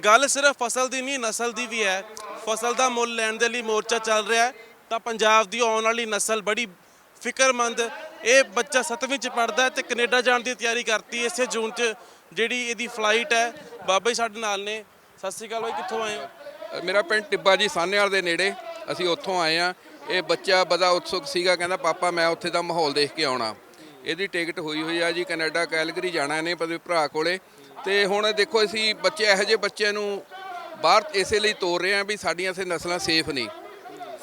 ਗੱਲ ਸਿਰਫ ਫਸਲ ਦੀ ਨਹੀਂ, ਨਸਲ ਦੀ ਵੀ ਹੈ। ਫਸਲ ਦਾ ਮੁੱਲ ਲੈਣ ਦੇ ਲਈ ਮੋਰਚਾ ਚੱਲ ਰਿਹਾ ਹੈ। ਤਾਂ ਪੰਜਾਬ ਦੀ ਆਉਣ ਵਾਲੀ ਨਸਲ ਬੜੀ ਫਿਕਰਮੰਦ, ਇਹ ਬੱਚਾ 7ਵੀਂ ਚ ਪੜਦਾ ਹੈ ਤੇ ਕੈਨੇਡਾ ਜਾਣ ਦੀ ਤਿਆਰੀ ਕਰਤੀ ਇਸੇ ਜੂਨ ਚ ਜਿਹੜੀ ਇਹਦੀ ਫਲਾਈਟ ਹੈ, ਬਾਬਾ ਜੀ ਸਾਡੇ ਨਾਲ ਨੇ। ਸਤਿ ਸ਼੍ਰੀ ਅਕਾਲ ਬਾਈ, ਕਿੱਥੋਂ ਆਏ ਹੋ? ਮੇਰਾ ਪਿੰਡ ਟਿੱਬਾ ਜੀ, ਸਾਹਨੇਵਾਲ ਦੇ ਨੇੜੇ। ਅਸੀਂ ਉੱਥੋਂ ਆਏ ਆ ਇਹ ਬੱਚਾ ਬੜਾ ਉਤਸੁਕ ਸੀਗਾ, ਕਹਿੰਦਾ, ਪਾਪਾ, ਮੈਂ ਉੱਥੇ ਦਾ ਮਾਹੌਲ ਦੇਖ ਕੇ ਆਉਣਾ। ਇਹਦੀ ਟਿਕਟ ਹੋਈ ਹੋਈ ਆ ਜੀ, ਕੈਨੇਡਾ ਕੈਲਗਰੀ ਜਾਣਾ ਇਹਨੇ, ਪਦੇ, ਭਰਾ ਕੋਲੇ। ਤੇ ਹੁਣ ਦੇਖੋ ਅਸੀਂ ਬੱਚੇ ਇਹੋ ਜਿਹੇ ਬੱਚਿਆਂ ਨੂੰ ਬਾਹਰ ਇਸੇ ਲਈ ਤੋਰ ਰਹੇ ਆ ਵੀ ਸਾਡੀਆਂ ਇੱਥੇ ਨਸਲਾਂ ਸੇਫ ਨਹੀਂ।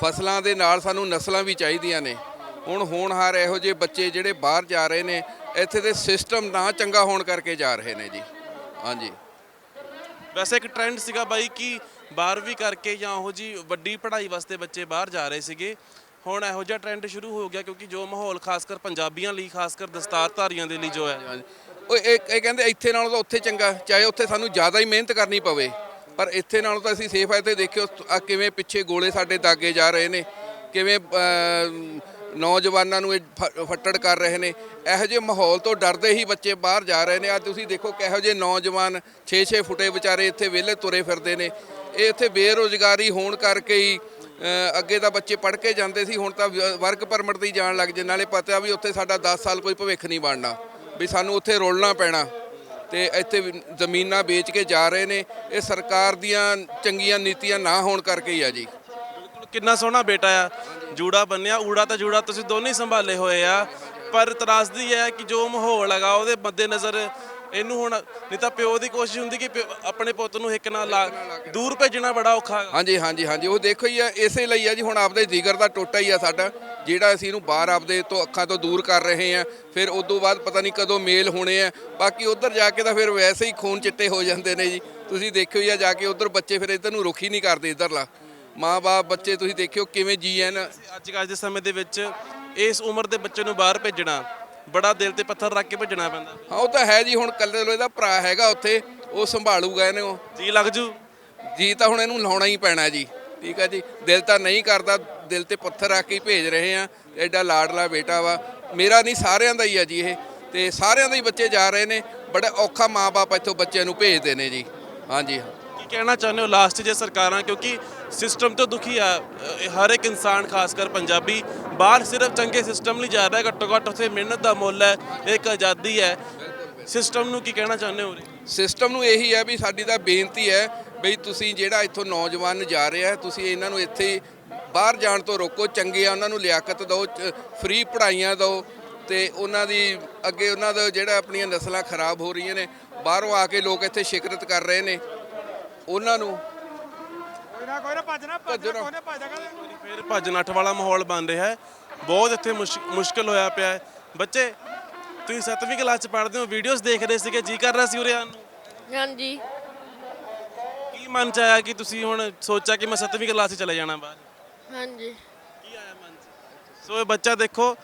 ਫਸਲਾਂ ਦੇ ਨਾਲ ਸਾਨੂੰ ਨਸਲਾਂ ਵੀ ਚਾਹੀਦੀਆਂ ਨੇ। ਹੁਣ ਹੋਣਹਾਰ ਇਹੋ ਜਿਹੇ ਬੱਚੇ ਜਿਹੜੇ ਬਾਹਰ ਜਾ ਰਹੇ ਨੇ ਇੱਥੇ ਦੇ ਸਿਸਟਮ ਨਾ ਚੰਗਾ ਹੋਣ ਕਰਕੇ ਜਾ ਰਹੇ ਨੇ ਜੀ। ਹਾਂਜੀ। ਵੈਸੇ ਇੱਕ ਟ੍ਰੈਂਡ ਸੀਗਾ ਬਾਈ ਕਿ 12ਵੀਂ ਕਰਕੇ ਜਾਂ ਉਹ ਜੀ ਵੱਡੀ ਪੜ੍ਹਾਈ ਵਾਸਤੇ ਬੱਚੇ ਬਾਹਰ ਜਾ ਰਹੇ ਸੀਗੇ। ਹੁਣ ਇਹੋ ਜਿਹਾ ਟ੍ਰੈਂਡ ਸ਼ੁਰੂ ਹੋ ਗਿਆ ਕਿਉਂਕਿ ਜੋ ਮਾਹੌਲ ਖਾਸ ਕਰ ਪੰਜਾਬੀਆਂ ਲਈ ਖਾਸ ਕਰ ਦਸਤਾਰਧਾਰੀਆਂ ਦੇ ਲਈ ਜੋ ਹੈ। ਉਹ ਇਹ ਇਹ ਕਹਿੰਦੇ ਇੱਥੇ ਨਾਲੋਂ ਤਾਂ ਉੱਥੇ ਚੰਗਾ, ਚਾਹੇ ਉੱਥੇ ਸਾਨੂੰ ਜ਼ਿਆਦਾ ਹੀ ਮਿਹਨਤ ਕਰਨੀ ਪਵੇ, ਪਰ ਇੱਥੇ ਨਾਲੋਂ ਤਾਂ ਅਸੀਂ ਸੇਫ ਆ, ਇੱਥੇ ਦੇਖਿਓ ਆ ਕਿਵੇਂ ਪਿੱਛੇ ਗੋਲੇ ਸਾਡੇ ਦਾਗੇ ਜਾ ਰਹੇ ਨੇ, ਕਿਵੇਂ ਨੌਜਵਾਨਾਂ ਨੂੰ ਇਹ ਫੱਟੜ ਕਰ ਰਹੇ ਨੇ, ਇਹੋ ਜਿਹੇ ਮਾਹੌਲ ਤੋਂ ਡਰਦੇ ਹੀ ਬੱਚੇ ਬਾਹਰ ਜਾ ਰਹੇ ਨੇ ਅੱਜ ਤੁਸੀਂ ਦੇਖੋ ਕਿਹੋ ਜਿਹੇ ਨੌਜਵਾਨ 6-6 ਫੁੱਟੇ ਵਿਚਾਰੇ ਇੱਥੇ ਵਿਹਲੇ ਤੁਰੇ ਫਿਰਦੇ ਨੇ, ਇਹ ਇੱਥੇ ਬੇਰੋਜ਼ਗਾਰੀ ਹੋਣ ਕਰਕੇ ਹੀ ਅੱਗੇ ਤਾਂ ਬੱਚੇ ਪੜ੍ਹ ਕੇ ਜਾਂਦੇ ਸੀ, ਹੁਣ ਤਾਂ ਵਰਕ ਪਰਮਿਟ ਤੇ ਹੀ ਜਾਣ ਲੱਗ ਜੇ, ਨਾਲੇ ਪਤਾ ਵੀ ਉੱਥੇ ਸਾਡਾ 10 ਸਾਲ ਕੋਈ ਭਵਿੱਖ ਨਹੀਂ ਬਣਨਾ। ਵੀ ਸਾਨੂੰ ਉੱਥੇ ਰੋਲਣਾ ਪੈਣਾ ਤੇ ਇੱਥੇ ਜ਼ਮੀਨਾਂ ਵੇਚ ਕੇ ਜਾ ਰਹੇ ਨੇ। ਇਹ ਸਰਕਾਰ ਦੀਆਂ ਚੰਗੀਆਂ ਨੀਤੀਆਂ ਨਾ ਹੋਣ ਕਰਕੇ ਹੀ ਆ ਜੀ। ਬਿਲਕੁਲ ਕਿੰਨਾ ਸੋਹਣਾ ਬੇਟਾ ਆ। ਜੂੜਾ ਬੰਨਿਆ ਊੜਾ ਤਾਂ ਜੂੜਾ ਤੁਸੀਂ ਦੋਨੇ ਸੰਭਾਲੇ ਹੋਏ ਆ। ਪਰ ਤਰਾਸਦੀ ਹੈ ਕਿ ਜੋ ਮਾਹੌਲ ਹੈਗਾ ਉਹਦੇ ਮੱਦੇ ਨਜ਼ਰ ਇਹਨੂੰ ਹੁਣ ਨਹੀਂ ਤਾਂ ਪਿਓ ਦੀ ਕੋਸ਼ਿਸ਼ ਹੁੰਦੀ ਕਿ ਆਪਣੇ ਪੁੱਤ ਨੂੰ ਹਿੱਕ ਨਾਲ ਲਾ ਦੂਰ ਭੇਜਣਾ ਬੜਾ ਔਖਾ। ਹਾਂਜੀ ਹਾਂਜੀ ਹਾਂਜੀ। ਉਹ ਦੇਖੋ ਹੀ ਆ ਇਸੇ ਲਈ ਆ ਜੀ ਹੁਣ ਆਪਦੇ ਜਿਗਰ ਦਾ ਟੋਟਾ ਹੀ ਆ ਸਾਡਾ। ਜਿਹੜਾ ਅਸੀਂ ਇਹਨੂੰ ਬਾਹਰ ਆਪਦੇ ਤੋਂ ਅੱਖਾਂ ਤੋਂ ਦੂਰ ਕਰ ਰਹੇ ਆ ਫਿਰ ਉਸ ਤੋਂ ਬਾਅਦ ਪਤਾ ਨਹੀਂ ਕਦੋਂ ਮੇਲ ਹੋਣੇ ਆ। ਬਾਕੀ ਉਧਰ ਜਾ ਕੇ ਤਾਂ ਫਿਰ ਵੈਸੇ ਹੀ ਖੂਨ ਚਿੱਟੇ ਹੋ ਜਾਂਦੇ ਨੇ ਜੀ। ਤੁਸੀਂ ਦੇਖਿਓ ਆ ਜਾ ਕੇ ਉਧਰ ਬੱਚੇ ਫਿਰ ਇੱਧਰ ਨੂੰ ਰੁਖ ਹੀ ਨਹੀਂ ਕਰਦੇ ਇੱਧਰਲਾ। ਮਾਂ-ਬਾਪ ਬੱਚੇ ਤੁਸੀਂ ਦੇਖਿਓ ਕਿਵੇਂ ਜੀਐਨ ਅੱਜ ਅੱਜ ਦੇ ਸਮੇਂ ਦੇ ਵਿੱਚ ਇਸ ਉਮਰ ਦੇ ਬੱਚੇ ਨੂੰ ਬਾਹਰ ਭੇਜਣਾ ਬੜਾ ਦਿਲ ਤੇ ਪੱਥਰ ਰੱਖ ਕੇ ਭੇਜਣਾ ਪੈਂਦਾ। ਹਾਂ ਉਹ ਤਾਂ ਹੈ ਜੀ ਹੁਣ ਕੱਲੇ ਲੋ ਇਹਦਾ ਭਰਾ ਹੈਗਾ ਉੱਥੇ ਉਹ ਸੰਭਾਲੂਗਾ ਇਹਨੂੰ। ਜੀ ਲੱਗ ਜੂ। ਜੀ ਤਾਂ ਹੁਣ ਇਹਨੂੰ ਲਾਉਣਾ ਹੀ ਪੈਣਾ ਜੀ। ਠੀਕ ਹੈ ਜੀ। ਦਿਲ ਤਾਂ ਨਹੀਂ ਕਰਦਾ ਦਿਲ ਤੇ ਪੱਥਰ ਰੱਖ ਕੇ ਭੇਜ ਰਹੇ ਆ। ਐਡਾ ਲਾਡਲਾ ਬੇਟਾ ਵਾ। ਮੇਰਾ ਨਹੀਂ ਸਾਰਿਆਂ ਦਾ ਹੀ ਆ ਜੀ ਇਹ। ਤੇ ਸਾਰਿਆਂ ਦੇ ਹੀ ਬੱਚੇ ਜਾ ਰਹੇ ਨੇ। ਬੜਾ ਔਖਾ ਮਾਪੇ ਇੱਥੋਂ ਬੱਚਿਆਂ ਨੂੰ ਭੇਜਦੇ ਨੇ ਜੀ। ਹਾਂਜੀ ਕੀ ਕਹਿਣਾ ਚਾਹੁੰਦੇ ਹੋ ਲਾਸਟ ਜੇ ਸਰਕਾਰਾਂ? ਕਿਉਂਕਿ ਸਿਸਟਮ ਤੋਂ ਦੁਖੀ ਆ। ਹਰ ਇੱਕ ਇਨਸਾਨ ਖਾਸ ਕਰ ਪੰਜਾਬੀ ਬਾਹਰ ਸਿਰਫ ਚੰਗੇ ਸਿਸਟਮ ਲਈ ਜਾ ਰਿਹਾ। ਘੱਟੋ ਘੱਟ ਉੱਥੇ ਮਿਹਨਤ ਦਾ ਮੁੱਲ ਹੈ ਇੱਕ ਆਜ਼ਾਦੀ ਹੈ। ਸਿਸਟਮ ਨੂੰ ਕੀ ਕਹਿਣਾ ਚਾਹੁੰਦੇ ਹੋ ਸਿਸਟਮ ਨੂੰ ਇਹੀ ਹੈ ਵੀ ਸਾਡੀ ਤਾਂ ਬੇਨਤੀ ਹੈ ਬਈ ਤੁਸੀਂ ਜਿਹੜਾ ਇੱਥੋਂ ਨੌਜਵਾਨ ਜਾ ਰਿਹਾ ਤੁਸੀਂ ਇਹਨਾਂ ਨੂੰ ਇੱਥੇ ਬਾਹਰ ਜਾਣ ਤੋਂ ਰੋਕੋ ਚੰਗੇ ਆ ਉਹਨਾਂ ਨੂੰ ਲਿਆਕਤ ਦਿਓ ਫ੍ਰੀ ਪੜ੍ਹਾਈਆਂ ਦਿਓ ਤੇ ਉਹਨਾਂ ਦੀ ਅੱਗੇ ਉਹਨਾਂ ਦਾ ਜਿਹੜਾ ਆਪਣੀਆਂ ਨਸਲਾਂ ਖਰਾਬ ਹੋ ਰਹੀਆਂ ਨੇ ਬਾਹਰੋਂ ਆ ਕੇ ਲੋਕ ਇੱਥੇ ਸ਼ਿਕਰਤ ਕਰ ਰਹੇ ਨੇ ਉਹਨਾਂ ਨੂੰ ਕੋਈ ਨਾ ਕੋਈ ਨਾ ਭੱਜਣਾ ਭੱਜਣਾ ਕੋਈ ਨਾ ਭੱਜਦਾ ਕਹਿੰਦੇ ਫਿਰ ਭੱਜ ਨੱਠ ਵਾਲਾ ਮਾਹੌਲ ਬਣ ਰਿਹਾ ਹੈ। ਬਹੁਤ ਇੱਥੇ ਮੁਸ਼- ਮੁਸ਼ਕਲ ਹੋਇਆ ਪਿਆ ਹੈ। ਬੱਚੇ ਤੁਸੀਂ 7ਵੀਂ ਕਲਾਸ ਚ ਪੜ੍ਹਦੇ ਹੋ ਵੀਡੀਓਜ਼ ਦੇਖ ਰਹੇ ਸੀਗੇ ਜੀ ਕਰ ਰਿਹਾ ਸੀ ਉਰੇ ਆਉਣ ਨੂੰ? ਹਾਂਜੀ। ਮਨ ਚ ਆਇਆ ਕਿ ਤੁਸੀਂ ਹੁਣ ਸੋਚਿਆ ਕਿ ਮੈਂ 7ਵੀਂ ਕਲਾਸ 'ਚ ਚਲੇ ਜਾਣਾ ਬਾਹਰ? ਹਾਂਜੀ। ਕੀ ਆਇਆ ਮਨ 'ਚ? ਸੋ ਇਹ ਬੱਚਾ ਦੇਖੋ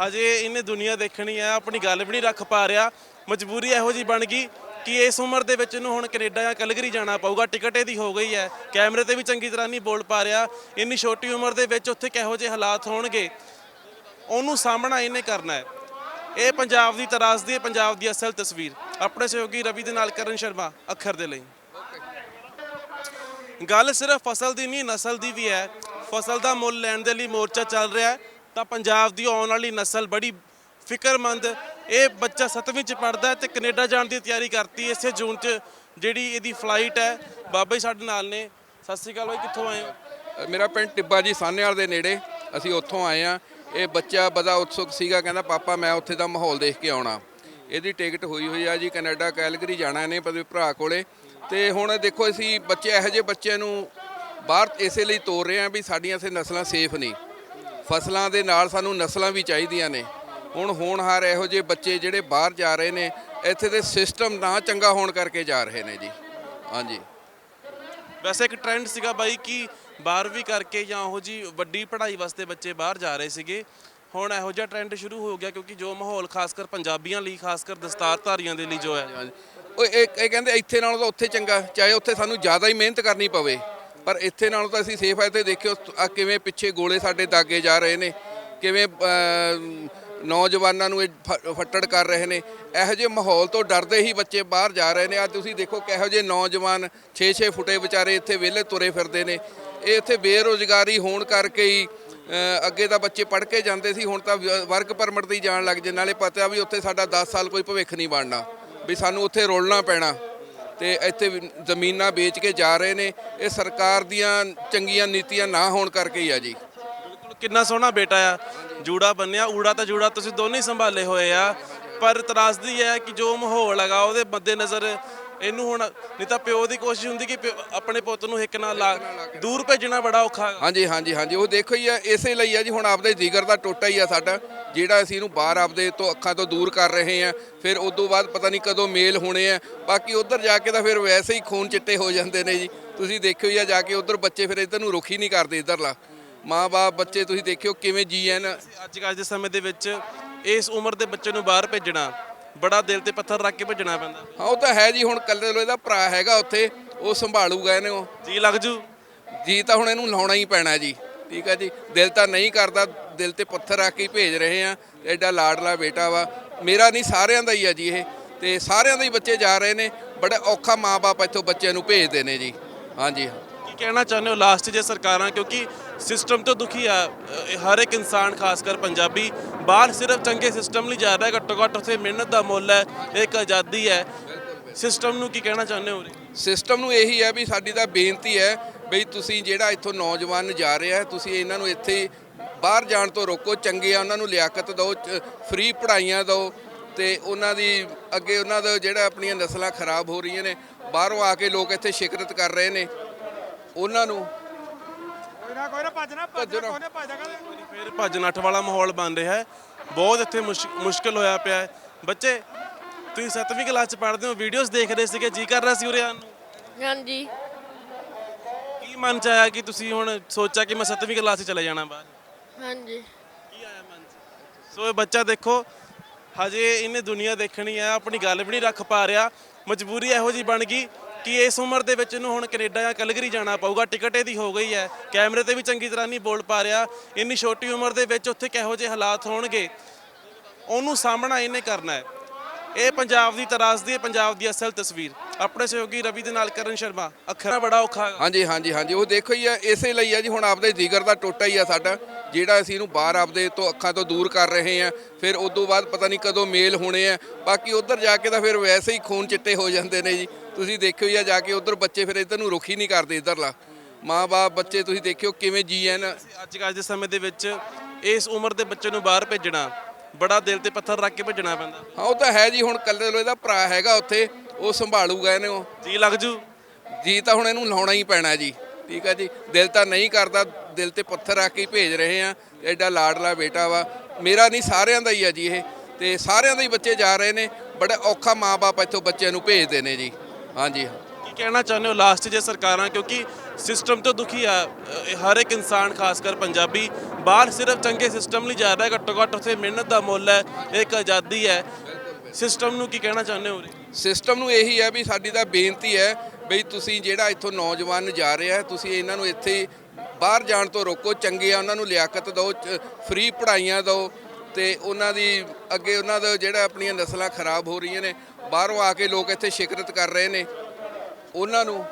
ਹਜੇ ਇਹਨੇ ਦੁਨੀਆ ਦੇਖਣੀ ਹੈ ਆਪਣੀ ਗੱਲ ਵੀ ਨਹੀਂ ਰੱਖ ਪਾ ਰਿਹਾ। ਮਜਬੂਰੀ ਇਹੋ ਜੀ ਬਣ ਗਈ ਕਿ ਇਸ ਉਮਰ ਦੇ ਵਿੱਚ ਇਹਨੂੰ ਹੁਣ ਕੈਨੇਡਾ ਜਾਂ ਕੈਲਗਰੀ ਜਾਣਾ ਪਊਗਾ। ਟਿਕਟ ਇਹਦੀ ਹੋ ਗਈ ਹੈ। ਕੈਮਰੇ ਤੇ ਵੀ ਚੰਗੀ ਤਰ੍ਹਾਂ ਨਹੀਂ ਬੋਲ ਪਾ ਰਿਹਾ। ਇੰਨੀ ਛੋਟੀ ਉਮਰ ਦੇ ਵਿੱਚ ਉੱਥੇ ਕਿਹੋ ਜਿਹੇ ਹਾਲਾਤ ਹੋਣਗੇ? ਉਹਨੂੰ ਸਾਹਮਣਾ ਇਹਨੇ ਕਰਨਾ ਹੈ। ਇਹ ਪੰਜਾਬ ਦੀ ਤਰਾਸਦੀ ਹੈ ਪੰਜਾਬ ਦੀ ਅਸਲ ਤਸਵੀਰ। ਆਪਣੇ ਸਹਿਯੋਗੀ ਰਵੀ ਦੇ ਨਾਲ ਕਰਨ ਸ਼ਰਮਾ ਅੱਖਰ ਦੇ ਲਈ। ਗੱਲ ਸਿਰਫ ਫਸਲ ਦੀ ਨਹੀਂ, ਨਸਲ ਦੀ ਵੀ ਹੈ। ਫਸਲ ਦਾ ਮੁੱਲ ਲੈਣ ਦੇ ਲਈ ਮੋਰਚਾ ਚੱਲ ਰਿਹਾ ਹੈ। ਤਾਂ ਪੰਜਾਬ ਦੀ ਆਉਣ ਵਾਲੀ ਨਸਲ ਬੜੀ ਫਿਕਰਮੰਦ, ਇਹ ਬੱਚਾ 7ਵੀਂ ਚ ਪੜਦਾ ਹੈ ਤੇ ਕੈਨੇਡਾ ਜਾਣ ਦੀ ਤਿਆਰੀ ਕਰਤੀ ਇਸੇ ਜੂਨ ਚ ਜਿਹੜੀ ਇਹਦੀ ਫਲਾਈਟ ਹੈ, ਬਾਬਾ ਜੀ ਸਾਡੇ ਨਾਲ ਨੇ। ਸਤਿ ਸ਼੍ਰੀ ਅਕਾਲ ਬਾਈ, ਕਿੱਥੋਂ ਆਏ ਹੋ? ਮੇਰਾ ਪਿੰਡ ਟਿੱਬਾ ਜੀ, ਸਾਹਨੇਵਾਲ ਦੇ ਨੇੜੇ। ਅਸੀਂ ਉੱਥੋਂ ਆਏ ਆ ਇਹ ਬੱਚਾ ਬੜਾ ਉਤਸੁਕ ਸੀਗਾ, ਕਹਿੰਦਾ, ਪਾਪਾ, ਮੈਂ ਉੱਥੇ ਦਾ ਮਾਹੌਲ ਦੇਖ ਕੇ ਆਉਣਾ। ਇਹਦੀ ਟਿਕਟ ਹੋਈ ਹੋਈ ਆ ਜੀ, ਕੈਨੇਡਾ ਕੈਲਗਰੀ ਜਾਣਾ ਇਹਨੇ ਪਦੇ ਭਰਾ ਕੋਲੇ। ਤੇ ਹੁਣ ਦੇਖੋ ਅਸੀਂ ਬੱਚੇ ਇਹੋ ਜਿਹੇ ਬੱਚਿਆਂ ਨੂੰ ਬਾਹਰ ਇਸੇ ਲਈ ਤੋਰ ਰਹੇ ਆ ਵੀ ਸਾਡੀਆਂ ਇੱਥੇ ਨਸਲਾਂ ਸੇਫ ਨਹੀਂ। ਫਸਲਾਂ ਦੇ ਨਾਲ ਸਾਨੂੰ ਨਸਲਾਂ ਵੀ ਚਾਹੀਦੀਆਂ ਨੇ। ਹੁਣ ਹੋਣਹਾਰ ਇਹੋ ਜਿਹੇ ਬੱਚੇ ਜਿਹੜੇ ਬਾਹਰ ਜਾ ਰਹੇ ਨੇ ਇੱਥੇ ਦੇ ਸਿਸਟਮ ਨਾ ਚੰਗਾ ਹੋਣ ਕਰਕੇ ਜਾ ਰਹੇ ਨੇ ਜੀ। ਹਾਂਜੀ। ਵੈਸੇ ਇੱਕ ਟ੍ਰੈਂਡ ਸੀਗਾ ਬਾਈ ਕਿ 12ਵੀਂ ਕਰਕੇ ਜਾਂ ਉਹ ਜੀ ਵੱਡੀ ਪੜ੍ਹਾਈ ਵਾਸਤੇ ਬੱਚੇ ਬਾਹਰ ਜਾ ਰਹੇ ਸੀਗੇ। ਹੁਣ ਇਹੋ ਜਿਹਾ ਟ੍ਰੈਂਡ ਸ਼ੁਰੂ ਹੋ ਗਿਆ ਕਿਉਂਕਿ ਜੋ ਮਾਹੌਲ ਖਾਸ ਕਰ ਪੰਜਾਬੀਆਂ ਲਈ ਖਾਸ ਕਰ ਦਸਤਾਰਧਾਰੀਆਂ ਦੇ ਲਈ ਜੋ ਹੈ। ਉਹ ਇਹ ਇਹ ਕਹਿੰਦੇ ਇੱਥੇ ਨਾਲੋਂ ਤਾਂ ਉੱਥੇ ਚੰਗਾ, ਚਾਹੇ ਉੱਥੇ ਸਾਨੂੰ ਜ਼ਿਆਦਾ ਹੀ ਮਿਹਨਤ ਕਰਨੀ ਪਵੇ, ਪਰ ਇੱਥੇ ਨਾਲੋਂ ਤਾਂ ਅਸੀਂ ਸੇਫ ਆ, ਇੱਥੇ ਦੇਖਿਓ ਆ ਕਿਵੇਂ ਪਿੱਛੇ ਗੋਲੇ ਸਾਡੇ ਦਾਗੇ ਜਾ ਰਹੇ ਨੇ, ਕਿਵੇਂ ਨੌਜਵਾਨਾਂ ਨੂੰ ਇਹ ਫੱਟੜ ਕਰ ਰਹੇ ਨੇ, ਇਹੋ ਜਿਹੇ ਮਾਹੌਲ ਤੋਂ ਡਰਦੇ ਹੀ ਬੱਚੇ ਬਾਹਰ ਜਾ ਰਹੇ ਨੇ ਅੱਜ ਤੁਸੀਂ ਦੇਖੋ ਕਿਹੋ ਜਿਹੇ ਨੌਜਵਾਨ 6-6 ਫੁੱਟੇ ਵਿਚਾਰੇ ਇੱਥੇ ਵਿਹਲੇ ਤੁਰੇ ਫਿਰਦੇ ਨੇ, ਇਹ ਇੱਥੇ ਬੇਰੋਜ਼ਗਾਰੀ ਹੋਣ ਕਰਕੇ ਹੀ ਅੱਗੇ ਤਾਂ ਬੱਚੇ ਪੜ੍ਹ ਕੇ ਜਾਂਦੇ ਸੀ, ਹੁਣ ਤਾਂ ਵਰਕ ਪਰਮਿਟ ਤੇ ਹੀ ਜਾਣ ਲੱਗ ਜੇ, ਨਾਲੇ ਪਤਾ ਵੀ ਉੱਥੇ ਸਾਡਾ 10 ਸਾਲ ਕੋਈ ਭਵਿੱਖ ਨਹੀਂ ਬਣਨਾ। ਵੀ ਸਾਨੂੰ ਉੱਥੇ ਰੋਲਣਾ ਪੈਣਾ ਤੇ ਇੱਥੇ ਜ਼ਮੀਨਾਂ ਵੇਚ ਕੇ ਜਾ ਰਹੇ ਨੇ। ਇਹ ਸਰਕਾਰ ਦੀਆਂ ਚੰਗੀਆਂ ਨੀਤੀਆਂ ਨਾ ਹੋਣ ਕਰਕੇ ਹੀ ਆ ਜੀ। ਬਿਲਕੁਲ, ਕਿੰਨਾ ਸੋਹਣਾ ਬੇਟਾ ਆ। ਜੂੜਾ ਬੰਨਿਆ, ਊੜਾ ਤਾਂ ਜੂੜਾ ਤੁਸੀਂ ਦੋਨੇ ਸੰਭਾਲੇ ਹੋਏ ਆ। ਪਰ ਤਰਾਸਦੀ ਹੈ ਕਿ ਜੋ ਮਾਹੌਲ ਹੈਗਾ, ਉਹਦੇ ਮੱਦੇ ਨਜ਼ਰ ਇਹਨੂੰ ਹੁਣ ਨਹੀਂ ਤਾਂ ਪਿਓ ਦੀ ਕੋਸ਼ਿਸ਼ ਹੁੰਦੀ ਕਿ ਪਿਓ- ਆਪਣੇ ਪੁੱਤ ਨੂੰ ਹਿੱਕ ਨਾਲ ਲਾ ਦੂਰ ਭੇਜਣਾ ਬੜਾ ਔਖਾ। ਹੈਗਾ ਹਾਂਜੀ ਹਾਂਜੀ ਹਾਂਜੀ। ਉਹ ਦੇਖੋ ਹੀ ਆ ਇਸੇ ਲਈ ਆ ਜੀ ਹੁਣ ਆਪਦੇ ਜਿਗਰ ਦਾ ਟੋਟਾ ਹੀ ਆ ਸਾਡਾ। ਜਿਹੜਾ ਅਸੀਂ ਇਹਨੂੰ ਬਾਹਰ ਆਪਦੇ ਤੋਂ ਅੱਖਾਂ ਤੋਂ ਦੂਰ ਕਰ ਰਹੇ ਆ ਫਿਰ ਉਸ ਤੋਂ ਬਾਅਦ ਪਤਾ ਨਹੀਂ ਕਦੋਂ ਮੇਲ ਹੋਣੇ ਆ। ਬਾਕੀ ਉਧਰ ਜਾ ਕੇ ਤਾਂ ਫਿਰ ਵੈਸੇ ਹੀ ਖੂਨ ਚਿੱਟੇ ਹੋ ਜਾਂਦੇ ਨੇ ਜੀ। ਤੁਸੀਂ ਦੇਖਿਓ ਹੀ ਆ ਜਾ ਕੇ ਉਧਰ ਬੱਚੇ ਫਿਰ ਇੱਧਰ ਨੂੰ ਰੁਖ ਹੀ ਨਹੀਂ ਕਰਦੇ ਇੱਧਰਲਾ। ਮਾਂ-ਬਾਪ ਬੱਚੇ ਤੁਸੀਂ ਦੇਖਿਓ ਕਿਵੇਂ ਜੀਐਨ ਅੱਜ ਕੱਲ੍ਹ ਦੇ ਸਮੇਂ ਦੇ ਵਿੱਚ ਇਸ ਉਮਰ ਦੇ ਬੱਚੇ ਨੂੰ ਬਾਹਰ ਭੇਜਣਾ। ਬੜਾ ਦਿਲ ਤੇ ਪੱਥਰ ਰੱਖ ਕੇ ਭੇਜਣਾ ਪੈਂਦਾ। ਹਾਂ ਉਹ ਤਾਂ ਹੈ ਜੀ ਹੁਣ ਕੱਲੇ ਲੋ ਇਹਦਾ ਭਰਾ ਹੈਗਾ ਉੱਥੇ ਉਹ ਸੰਭਾਲੂਗਾ ਇਹਨੂੰ ਜੀ ਲੱਗ ਜੂ। ਜੀ ਤਾਂ ਹੁਣ ਇਹਨੂੰ ਲਾਉਣਾ ਹੀ ਪੈਣਾ ਜੀ ਠੀਕ ਹੈ ਜੀ। ਦਿਲ ਤਾਂ ਨਹੀਂ ਕਰਦਾ ਦਿਲ ਤੇ ਪੱਥਰ ਰੱਖ ਕੇ ਹੀ ਭੇਜ ਰਹੇ ਆ ਐਡਾ ਲਾਡਲਾ ਬੇਟਾ ਵਾ। ਮੇਰਾ ਨਹੀਂ ਸਾਰਿਆਂ ਦਾ ਹੀ ਆ ਜੀ ਇਹ ਤੇ ਸਾਰਿਆਂ ਦੇ ਹੀ ਬੱਚੇ ਜਾ ਰਹੇ ਨੇ ਬੜਾ ਔਖਾ ਮਾਪੇ ਇੱਥੋਂ ਬੱਚਿਆਂ ਨੂੰ ਭੇਜਦੇ ਨੇ ਜੀ। ਹਾਂਜੀ। ਕੀ ਕਹਿਣਾ ਚਾਹੁੰਦੇ ਹੋ ਲਾਸਟ ਜੇ ਸਰਕਾਰਾਂ ਕਿਉਂਕਿ ਸਿਸਟਮ ਤੋਂ ਦੁਖੀ ਆ ਹਰ ਇੱਕ ਇਨਸਾਨ, ਖਾਸ ਕਰ ਪੰਜਾਬੀ, ਬਾਹਰ ਸਿਰਫ ਚੰਗੇ ਸਿਸਟਮ ਲਈ ਜਾ ਰਿਹਾ, ਘੱਟੋ ਘੱਟ ਉੱਥੇ ਮਿਹਨਤ ਦਾ ਮੁੱਲ ਹੈ ਇੱਕ ਆਜ਼ਾਦੀ ਹੈ। ਸਿਸਟਮ ਨੂੰ ਕੀ ਕਹਿਣਾ ਚਾਹੁੰਦੇ ਹੋ ਸਿਸਟਮ ਨੂੰ ਇਹੀ ਹੈ ਵੀ ਸਾਡੀ ਤਾਂ ਬੇਨਤੀ ਹੈ ਬਈ ਤੁਸੀਂ ਜਿਹੜਾ ਇੱਥੋਂ ਨੌਜਵਾਨ ਜਾ ਰਿਹਾ ਤੁਸੀਂ ਇਹਨਾਂ ਨੂੰ ਇੱਥੇ ਬਾਹਰ ਜਾਣ ਤੋਂ ਰੋਕੋ, ਚੰਗੇ ਆ, ਉਹਨਾਂ ਨੂੰ ਲਿਆਕਤ ਦਿਓ ਫ੍ਰੀ ਪੜ੍ਹਾਈਆਂ ਦਿਓ ਤੇ ਉਹਨਾਂ ਦੀ ਅੱਗੇ ਉਹਨਾਂ ਦਾ ਜਿਹੜਾ ਆਪਣੀਆਂ ਨਸਲਾਂ ਖਰਾਬ ਹੋ ਰਹੀਆਂ ਨੇ, ਬਾਹਰੋਂ ਆ ਕੇ ਲੋਕ ਇੱਥੇ ਸ਼ਿਕਰਤ ਕਰ ਰਹੇ ਨੇ, ਉਹਨਾਂ ਨੂੰ ਕੋਈ ਨਾ ਕੋਈ ਨਾ ਭੱਜਣਾ ਭੱਜਣਾ ਕੋਈ ਨਾ ਭੱਜਦਾ ਕਰ ਫਿਰ ਭੱਜ ਨੱਠ ਵਾਲਾ ਮਾਹੌਲ ਬਣ ਰਿਹਾ ਹੈ। ਬਹੁਤ ਇੱਥੇ ਮੁਸ਼- ਮੁਸ਼ਕਲ ਹੋਇਆ ਪਿਆ ਹੈ। ਬੱਚੇ ਤੁਸੀਂ 7ਵੀਂ ਕਲਾਸ ਚ ਪੜ੍ਹਦੇ ਹੋ ਵੀਡੀਓਜ਼ ਦੇਖ ਰਹੇ ਸੀਗੇ ਜੀ ਕਰ ਰਿਹਾ ਸੀ ਉਰੇ ਆਉਣ ਨੂੰ? ਹਾਂਜੀ। ਕੀ ਮਨ ਚ ਆਇਆ ਕਿ ਤੁਸੀਂ ਹੁਣ ਸੋਚਿਆ ਕਿ ਮੈਂ 7ਵੀਂ ਕਲਾਸ ਚ ਚਲੇ ਜਾਣਾ ਬਾਹਰ? ਹਾਂਜੀ। ਕੀ ਆਇਆ ਮਨ ਚ? ਸੋ ਇਹ ਬੱਚਾ ਦੇਖੋ ਹਜੇ ਇਹਨੇ ਦੁਨੀਆ ਦੇਖਣੀ ਹੈ ਆਪਣੀ ਗੱਲ ਵੀ ਨਹੀਂ ਰੱਖ ਪਾ ਰਿਹਾ। ਮਜਬੂਰੀ ਇਹੋ ਜੀ ਬਣ ਗਈ ਕਿ ਇਸ ਉਮਰ ਦੇ ਵਿੱਚ ਇਹਨੂੰ ਹੁਣ ਕੈਨੇਡਾ ਜਾਂ ਕੈਲਗਰੀ ਜਾਣਾ ਪਊਗਾ? ਟਿਕਟ ਇਹਦੀ ਹੋ ਗਈ ਹੈ। ਕੈਮਰੇ ਤੇ ਵੀ ਚੰਗੀ ਤਰ੍ਹਾਂ ਨਹੀਂ ਬੋਲ ਪਾ ਰਿਹਾ। ਇੰਨੀ ਛੋਟੀ ਉਮਰ ਦੇ ਵਿੱਚ ਉੱਥੇ ਕਿਹੋ ਜਿਹੇ ਹਾਲਾਤ ਹੋਣਗੇ? ਉਹਨੂੰ ਸਾਹਮਣਾ ਇਹਨੇ ਕਰਨਾ ਹੈ। ਇਹ ਪੰਜਾਬ ਦੀ ਤਰਾਸਦੀ ਹੈ ਪੰਜਾਬ ਦੀ ਅਸਲ ਤਸਵੀਰ। ਆਪਣੇ ਸਹਿਯੋਗੀ ਰਵੀ ਦੇ ਨਾਲ ਕਰਨ ਸ਼ਰਮਾ। ਅੱਖਰਾਂ ਬੜਾ ਔਖਾ। ਹਾਂਜੀ ਹਾਂਜੀ ਹਾਂਜੀ। ਉਹ ਦੇਖੋ ਹੀ ਆ ਇਸੇ ਲਈ ਆ ਜੀ, ਹੁਣ ਆਪਦੇ ਜਿਗਰ ਦਾ ਟੋਟਾ ਹੀ ਆ ਸਾਡਾ। ਜਿਹੜਾ ਅਸੀਂ ਇਹਨੂੰ ਬਾਹਰ ਆਪਦੇ ਤੋਂ ਅੱਖਾਂ ਤੋਂ ਦੂਰ ਕਰ ਰਹੇ ਆ ਫਿਰ ਉਸ ਤੋਂ ਬਾਅਦ ਪਤਾ ਨਹੀਂ ਕਦੋਂ ਮੇਲ ਹੋਣੇ ਆ। ਬਾਕੀ ਉਧਰ ਜਾ ਕੇ ਤਾਂ ਫਿਰ ਵੈਸੇ ਹੀ ਖੂਨ ਚਿੱਟੇ ਹੋ ਜਾਂਦੇ ਨੇ ਜੀ। ਤੁਸੀਂ ਦੇਖਿਓ ਆ ਜਾ ਕੇ ਉਧਰ ਬੱਚੇ ਫਿਰ ਇੱਧਰ ਨੂੰ ਰੁਖ ਹੀ ਨਹੀਂ ਕਰਦੇ ਇੱਧਰਲਾ। ਮਾਂ-ਬਾਪ ਬੱਚੇ ਤੁਸੀਂ ਦੇਖਿਓ ਕਿਵੇਂ ਜੀਐਨ ਅੱਜ ਕੱਲ੍ਹ ਦੇ ਸਮੇਂ ਦੇ ਵਿੱਚ ਇਸ ਉਮਰ ਦੇ ਬੱਚੇ ਨੂੰ ਬਾਹਰ ਭੇਜਣਾ ਬੜਾ ਦਿਲ ਤੇ ਪੱਥਰ ਰੱਖ ਕੇ ਭੇਜਣਾ ਪੈਂਦਾ। ਹਾਂ ਉਹ ਤਾਂ ਹੈ ਜੀ ਹੁਣ ਕੱਲੇ ਲੋ ਇਹਦਾ ਭਰਾ ਹੈਗਾ ਉੱਥੇ ਉਹ ਸੰਭਾਲੂਗਾ ਇਹਨੂੰ। ਜੀ ਲੱਗ ਜੂ। ਜੀ ਤਾਂ ਹੁਣ ਇਹਨੂੰ ਲਾਉਣਾ ਹੀ ਪੈਣਾ ਜੀ। ਠੀਕ ਹੈ ਜੀ। ਦਿਲ ਤਾਂ ਨਹੀਂ ਕਰਦਾ ਦਿਲ ਤੇ ਪੱਥਰ ਰੱਖ ਕੇ ਭੇਜ ਰਹੇ ਆ। ਐਡਾ ਲਾਡਲਾ ਬੇਟਾ ਵਾ। ਮੇਰਾ ਨਹੀਂ ਸਾਰਿਆਂ ਦਾ ਹੀ ਆ ਜੀ ਇਹ। ਤੇ ਸਾਰਿਆਂ ਦੇ ਹੀ ਬੱਚੇ ਜਾ ਰਹੇ ਨੇ। ਬੜਾ ਔਖਾ ਮਾਪੇ ਇੱਥੋਂ ਬੱਚਿਆਂ ਨੂੰ ਭੇਜਦੇ ਨੇ ਜੀ। ਹਾਂਜੀ ਕੀ ਕਹਿਣਾ ਚਾਹੁੰਦੇ ਹੋ ਲਾਸਟ ਜੇ ਸਰਕਾਰਾਂ? ਕਿਉਂਕਿ ਸਿਸਟਮ ਤੋਂ ਦੁਖੀ ਆ। ਹਰ ਇੱਕ ਇਨਸਾਨ ਖਾਸ ਕਰ ਪੰਜਾਬੀ ਬਾਹਰ ਸਿਰਫ ਚੰਗੇ ਸਿਸਟਮ ਲਈ ਜਾ ਰਿਹਾ। ਘੱਟੋ ਘੱਟ ਉੱਥੇ ਮਿਹਨਤ ਦਾ ਮੁੱਲ ਹੈ। ਇੱਕ ਆਜ਼ਾਦੀ ਹੈ। ਸਿਸਟਮ ਨੂੰ ਕੀ ਕਹਿਣਾ ਚਾਹੁੰਦੇ ਹੋ ਸਿਸਟਮ ਨੂੰ ਇਹੀ ਹੈ ਵੀ ਸਾਡੀ ਤਾਂ ਬੇਨਤੀ ਹੈ ਬਈ ਤੁਸੀਂ ਜਿਹੜਾ ਇੱਥੋਂ ਨੌਜਵਾਨ ਜਾ ਰਿਹਾ ਤੁਸੀਂ ਇਹਨਾਂ ਨੂੰ ਇੱਥੇ ਬਾਹਰ ਜਾਣ ਤੋਂ ਰੋਕੋ ਚੰਗੇ ਆ ਉਹਨਾਂ ਨੂੰ ਲਿਆਕਤ ਦਿਓ ਫ੍ਰੀ ਪੜ੍ਹਾਈਆਂ ਦਿਓ ਤੇ ਉਹਨਾਂ ਦੀ ਅੱਗੇ ਉਹਨਾਂ ਦਾ ਜਿਹੜਾ ਆਪਣੀਆਂ ਨਸਲਾਂ ਖਰਾਬ ਹੋ ਰਹੀਆਂ ਨੇ ਬਾਹਰੋਂ ਆ ਕੇ ਲੋਕ ਇੱਥੇ ਸ਼ਿਕਰਤ ਕਰ ਰਹੇ ਨੇ ਉਹਨਾਂ ਨੂੰ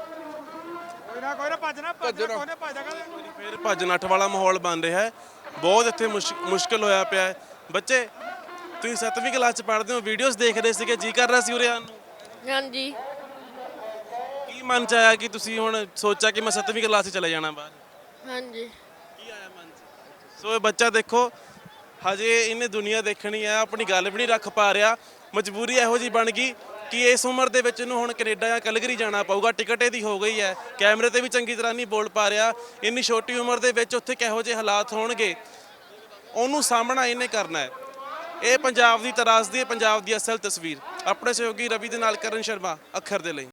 ਕੋਈ ਨਾ ਕੋਈ ਨਾ ਭੱਜਣਾ ਭੱਜਣਾ ਕੋਈ ਨਾ ਭੱਜਦਾ ਕਰ ਫਿਰ ਭੱਜ ਨੱਠ ਵਾਲਾ ਮਾਹੌਲ ਬਣ ਰਿਹਾ ਹੈ। ਬਹੁਤ ਇੱਥੇ ਮੁਸ਼- ਮੁਸ਼ਕਲ ਹੋਇਆ ਪਿਆ ਹੈ। ਬੱਚੇ ਤੁਸੀਂ 7ਵੀਂ ਕਲਾਸ ਚ ਪੜ੍ਹਦੇ ਹੋ ਵੀਡੀਓਜ਼ ਦੇਖ ਰਹੇ ਸੀਗੇ ਜੀ ਕਰ ਰਿਹਾ ਸੀ ਉਰੇ ਆਉਣ ਨੂੰ? ਹਾਂਜੀ। ਮਨ ਚ ਆਇਆ ਕਿ ਤੁਸੀਂ ਹੁਣ ਸੋਚਿਆ ਕਿ ਮੈਂ 7ਵੀਂ ਕਲਾਸ ਚ ਚਲੇ ਜਾਣਾ ਬਾਹਰ? ਹਾਂਜੀ। ਕੀ ਆਇਆ ਮਨ ਚ? ਸੋ ਇਹ ਬੱਚਾ ਦੇਖੋ ਹਜੇ ਇਹਨੇ ਦੁਨੀਆ ਦੇਖਣੀ ਹੈ ਆਪਣੀ ਗੱਲ ਵੀ ਨਹੀਂ ਰੱਖ ਪਾ ਰਿਹਾ। ਮਜਬੂਰੀ ਇਹੋ ਜੀ ਬਣ ਗਈ ਕਿ ਇਸ ਉਮਰ ਦੇ ਵਿੱਚ ਇਹਨੂੰ ਹੁਣ ਕੈਨੇਡਾ ਜਾਂ ਕੈਲਗਰੀ ਜਾਣਾ ਪਊਗਾ। ਟਿਕਟ ਇਹਦੀ ਹੋ ਗਈ ਹੈ। ਕੈਮਰੇ ਤੇ ਵੀ ਚੰਗੀ ਤਰ੍ਹਾਂ ਨਹੀਂ ਬੋਲ ਪਾ ਰਿਹਾ। ਇੰਨੀ ਛੋਟੀ ਉਮਰ ਦੇ ਵਿੱਚ ਉੱਥੇ ਕਿਹੋ ਜਿਹੇ ਹਾਲਾਤ ਹੋਣਗੇ? ਉਹਨੂੰ ਸਾਹਮਣਾ ਇਹਨੇ ਕਰਨਾ ਹੈ। ਇਹ ਪੰਜਾਬ ਦੀ ਤਰਾਸਦੀ ਹੈ ਪੰਜਾਬ ਦੀ ਅਸਲ ਤਸਵੀਰ। ਆਪਣੇ ਸਹਿਯੋਗੀ ਰਵੀ ਦੇ ਨਾਲ ਕਰਨ ਸ਼ਰਮਾ ਅੱਖਰ ਦੇ ਲਈ।